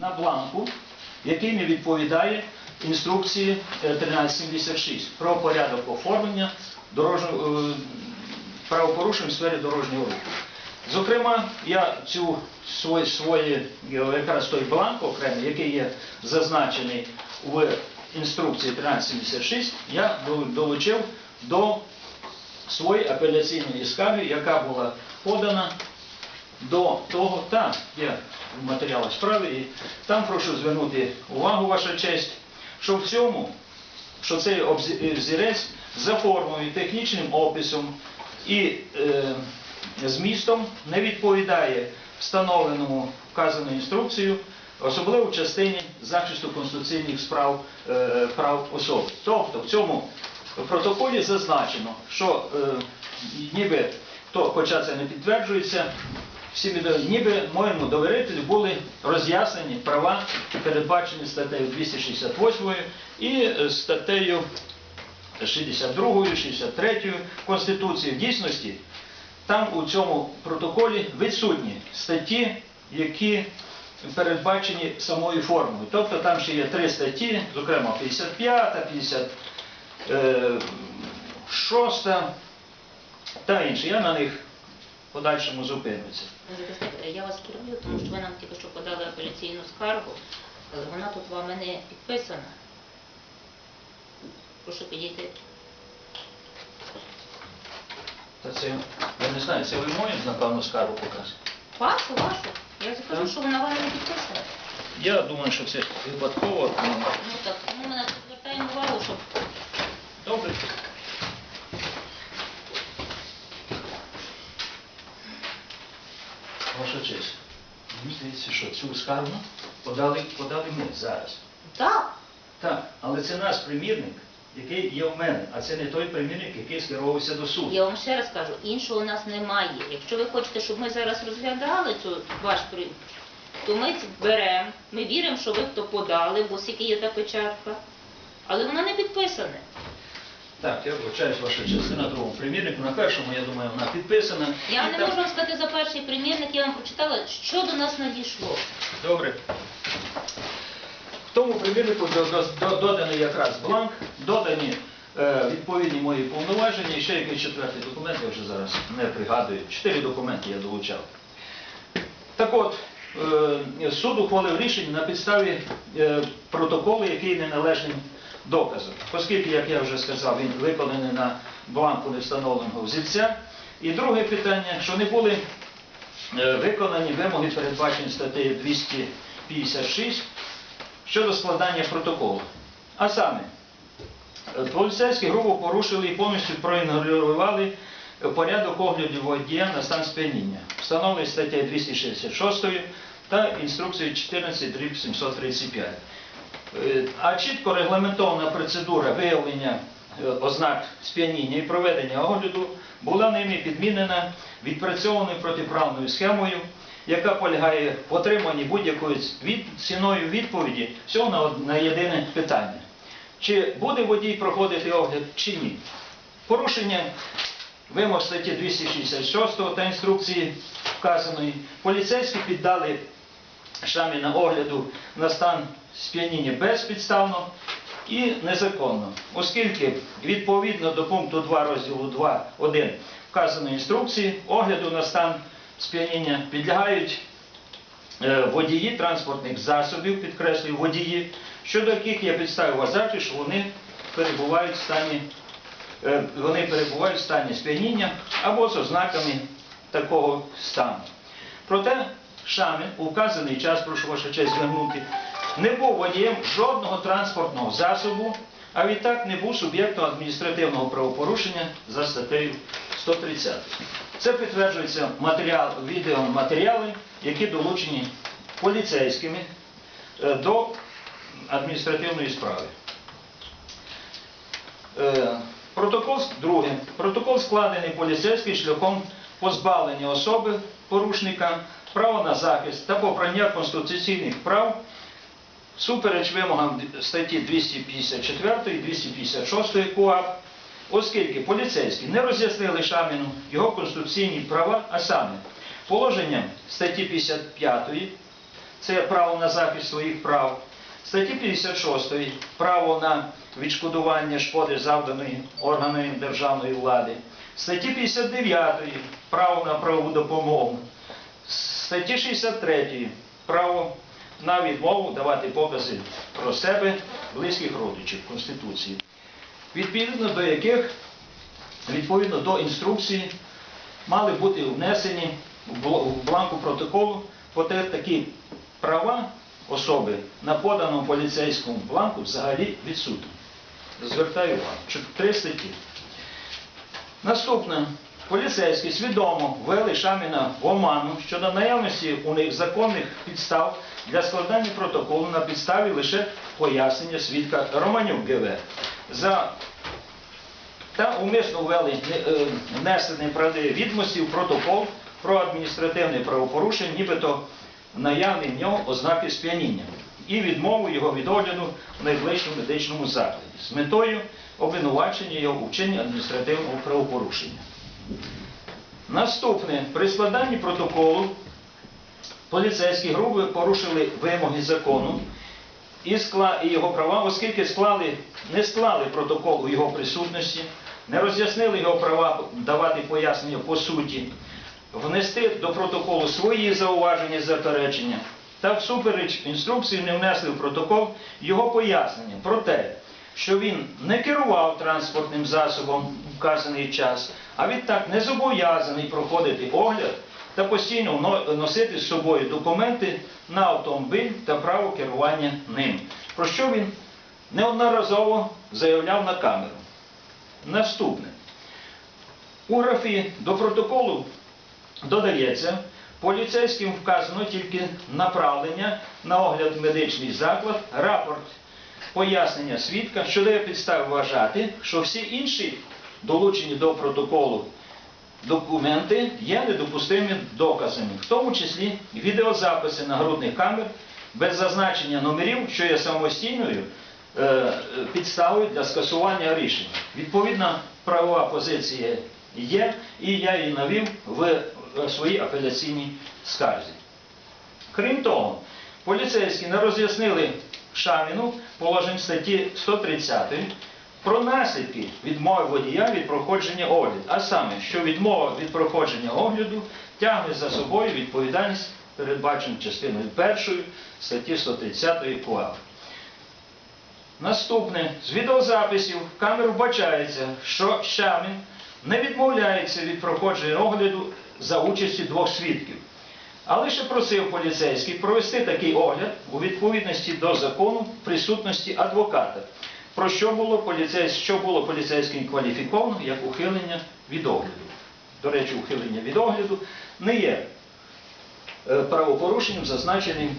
на бланку, який не відповідає інструкції е, 1376 про порядок оформлення дорожнього е, правопорушень в сфері дорожнього руху. Зокрема, я цю свої, свої е, якраз той бланк окремий, який є зазначений в інструкції 1376, я долучив до своєї апеляційної скарги, яка була подана до того, там є в матеріалах справи, і там прошу звернути увагу, ваша честь, що в цьому, що цей обзі- взірець за формою, технічним описом і е, змістом не відповідає встановленому вказаною інструкцією, особливо в частині захисту конституційних справ е, прав особи. Тобто в цьому протоколі зазначено, що е, ніби, то, хоча це не підтверджується, всі ніби моєму довірителю були роз'яснені права, передбачені статтею 268 і е, статтею 62, 63 Конституції. В дійсності там у цьому протоколі відсутні статті, які передбачені самою формою. Тобто там ще є три статті, зокрема 55, 56 та інші. Я на них в подальшому зупинюся. Я вас керую, тому що ви нам тільки що подали апеляційну скаргу, але вона тут вами не підписана. Прошу підійти. Та це, я не знаю, це ви мою, напевно, скаргу показ. Вашу, вашу. Я ж кажу, що вона вами не підписана. Я думаю, що це випадково. ну, так, ми звертаємо увагу, щоб Добре. Ваша честь, мені здається, що цю скаргу подали, подали ми зараз. так. Так, але це наш примірник, який є в мене, а це не той примірник, який скеровувався до суду. Я вам ще раз кажу, іншого у нас немає. Якщо ви хочете, щоб ми зараз розглядали цю ваш при, то ми беремо, ми віримо, що ви хто подали, бо скільки є та печатка. Але вона не підписана. Так, я вибачаюсь, ваша честь, це на другому примірнику, на першому, я думаю, вона підписана. Я І не можу вам сказати за перший примірник, я вам прочитала, що до нас надійшло. Добре. В тому примірнику до- до- до- доданий якраз бланк, додані е, відповідні мої повноваження і ще якийсь четвертий документ, я вже зараз не пригадую. Чотири документи я долучав. Так от, е, суд ухвалив рішення на підставі е, протоколу, який неналежним доказом. Оскільки, як я вже сказав, він виконаний на бланку невстановленого взірця. І друге питання, що не були е, виконані вимоги, передбачені статтею 256 щодо складання протоколу. А саме, е, поліцейські грубо порушили і повністю проігнорували порядок огляду водія на стан сп'яніння, встановлений статтею 266 та інструкцією 14 735. Е, А чітко регламентована процедура виявлення е, ознак сп'яніння і проведення огляду була ними підмінена відпрацьованою протиправною схемою, яка полягає в отриманні будь-якої від, ціною відповіді всього на, на єдине питання. Чи буде водій проходити огляд, чи ні? Порушення вимог статті 266 та інструкції вказаної поліцейські піддали шамі на огляду на стан сп'яніння безпідставно і незаконно, оскільки відповідно до пункту 2 розділу 2.1 вказаної інструкції огляду на стан сп'яніння підлягають е, водії транспортних засобів, підкреслюю, водії, щодо яких я підставив вважати, що вони перебувають в стані, е, вони перебувають в стані сп'яніння або з ознаками такого стану. Проте Шамін у вказаний час, прошу вашу честь звернути, не був водієм жодного транспортного засобу, а відтак не був суб'єктом адміністративного правопорушення за статтею 130. Це підтверджується матеріал, відеоматеріали, які долучені поліцейськими е, до адміністративної справи. Е, Протокол друге. Протокол складений поліцейським шляхом позбавлення особи порушника права на захист та попрання конституційних прав супереч вимогам статті 254 і 256 КУАП, оскільки поліцейські не роз'яснили Шаміну його конституційні права, а саме положенням статті 55 це право на захист своїх прав. Статті 56 право на відшкодування шкоди завданої органами державної влади. Статті 59 право на правову допомогу. Статті 63 право на відмову давати покази про себе близьких родичів Конституції, відповідно до яких, відповідно до інструкції, мали бути внесені в бланку протоколу такі права особи на поданому поліцейському бланку взагалі відсутні. Звертаю увагу. Три статті. Наступне. Поліцейські свідомо ввели Шаміна в оману щодо наявності у них законних підстав для складання протоколу на підставі лише пояснення свідка Романюк ГВ. За та умисно ввели е, внесені неправдиві відомості в протокол про адміністративне правопорушення, нібито наявні в нього ознаки сп'яніння і відмову його від огляду в найближчому медичному закладі з метою обвинувачення його у адміністративного правопорушення. Наступне, при складанні протоколу поліцейські групи порушили вимоги закону і його права, оскільки склали, не склали протокол у його присутності, не роз'яснили його права давати пояснення по суті, внести до протоколу свої зауваження і заперечення, та всупереч інструкції не внесли в протокол його пояснення. Про те, що він не керував транспортним засобом вказаний час, а відтак не зобов'язаний проходити огляд та постійно носити з собою документи на автомобіль та право керування ним, про що він неодноразово заявляв на камеру. Наступне. У графі до протоколу додається, поліцейським вказано тільки направлення на огляд в медичний заклад, рапорт пояснення свідка, що дає підстави вважати, що всі інші долучені до протоколу документи є недопустимими доказами, в тому числі відеозаписи нагрудних камер без зазначення номерів, що є самостійною е, підставою для скасування рішення. Відповідна правова позиція є, і я її навів в е, своїй апеляційній скарзі. Крім того, поліцейські не роз'яснили Шаміну положень статті 130 про наслідки відмови водія від проходження огляду, а саме, що відмова від проходження огляду тягне за собою відповідальність, передбачену частиною 1 статті 130 КУАП. Наступне. З відеозаписів в камеру вбачається, що Шамін не відмовляється від проходження огляду за участі двох свідків. А лише просив поліцейських провести такий огляд у відповідності до закону присутності адвоката, про що було, поліцейсь... що було поліцейським кваліфіковано як ухилення від огляду. До речі, ухилення від огляду не є е, правопорушенням, зазначеним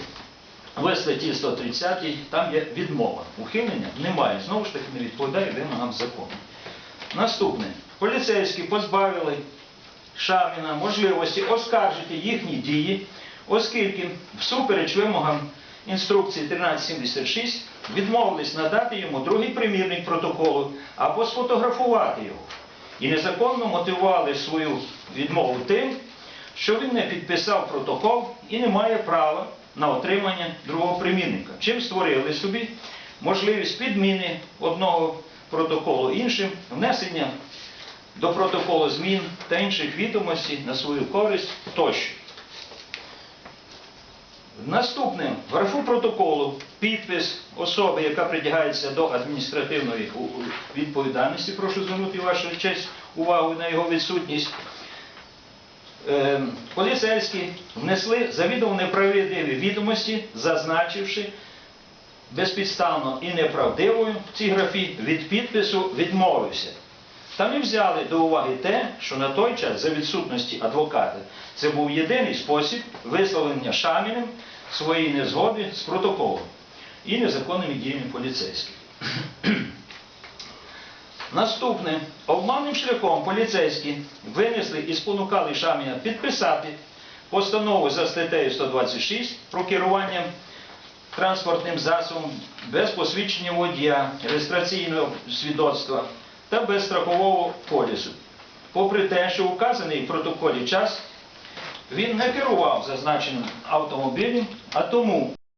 в статті 130, там є відмова. Ухилення немає, знову ж таки не відповідає вимогам закону. Наступне. Поліцейські позбавили Шаміна можливості оскаржити їхні дії, оскільки всупереч вимогам інструкції 1376 відмовились надати йому другий примірник протоколу або сфотографувати його. І незаконно мотивували свою відмову тим, що він не підписав протокол і не має права на отримання другого примірника, чим створили собі можливість підміни одного протоколу іншим, внесення до протоколу змін та інших відомостей на свою користь тощо. Наступним в графу протоколу підпис особи, яка притягається до адміністративної відповідальності, прошу звернути вашу честь увагу на його відсутність. Е, Поліцейські внесли завідомо неправдиві відомості, зазначивши безпідставно і неправдивою в цій графі від підпису відмовився. Не взяли до уваги те, що на той час за відсутності адвоката це був єдиний спосіб висловлення Шаміним своєї незгоди з протоколом і незаконними діями поліцейських. Наступне. Обманним шляхом поліцейські винесли і спонукали Шаміна підписати постанову за статтею 126 про керування транспортним засобом без посвідчення водія, реєстраційного свідоцтва та без страхового полісу. Попри те, що указаний в протоколі час Він не керував зазначеним автомобілем, а тому